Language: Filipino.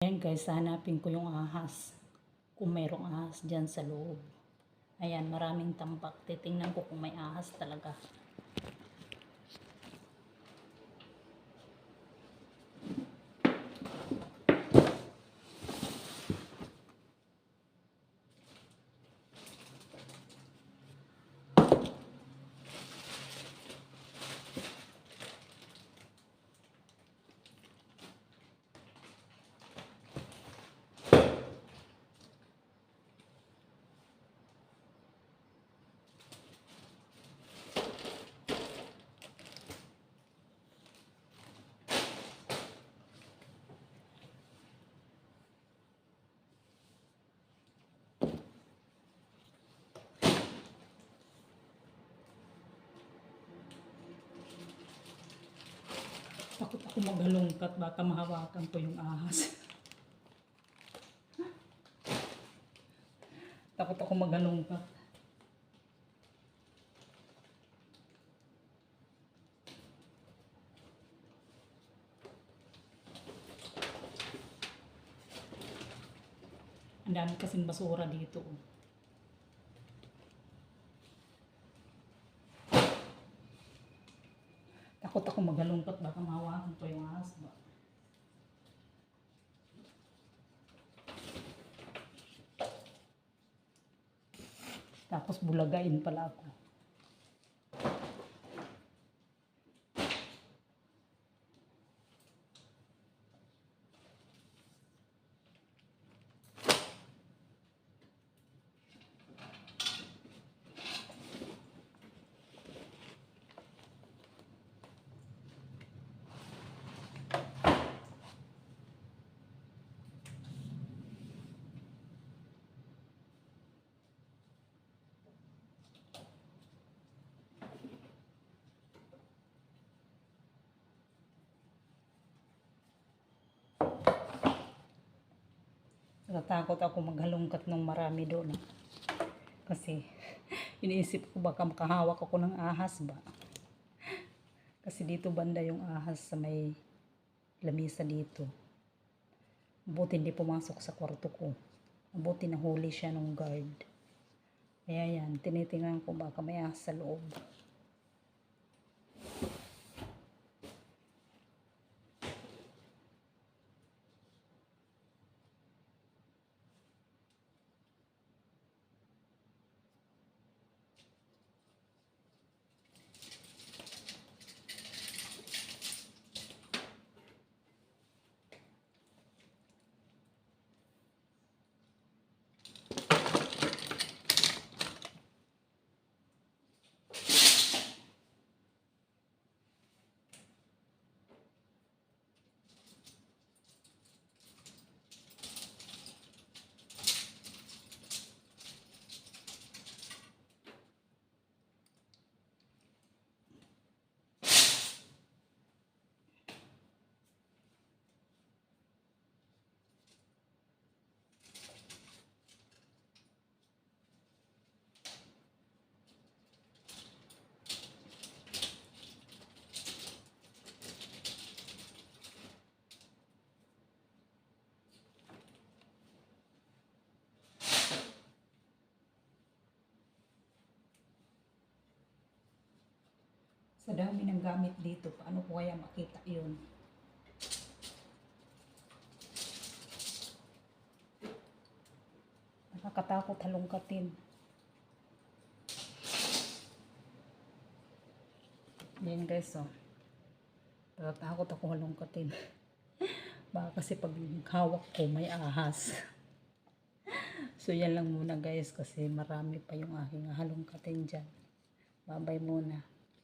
Ayan guys, hanapin ko yung ahas. Kung mayroong ahas dyan sa loob. Ayan, maraming tambak. Titingnan ko kung may ahas talaga. Takot ako magalungkat. Baka mahawakan ko yung ahas. Takot ako magalungkat. Ang dami kasing basura dito. oh. Takot ako magalungkot, baka mahawakan ko yung ahas ba. Tapos bulagain pala ako. Natatakot ako maghalungkat ng marami doon. eh. Kasi iniisip ko baka makahawak ako ng ahas ba. Kasi dito banda yung ahas sa may lamisa dito. Buti hindi pumasok sa kwarto ko. Buti nahuli siya ng guard. Kaya yan, tinitingnan ko baka may ahas sa loob. Sa dami ng gamit dito, paano ko kaya makita yun? Nakakatakot halongkatin. Yan guys, oh. Natatakot ako halongkatin. Baka kasi pag hawak ko, may ahas. so yan lang muna guys, kasi marami pa yung aking halongkatin dyan. Babay muna.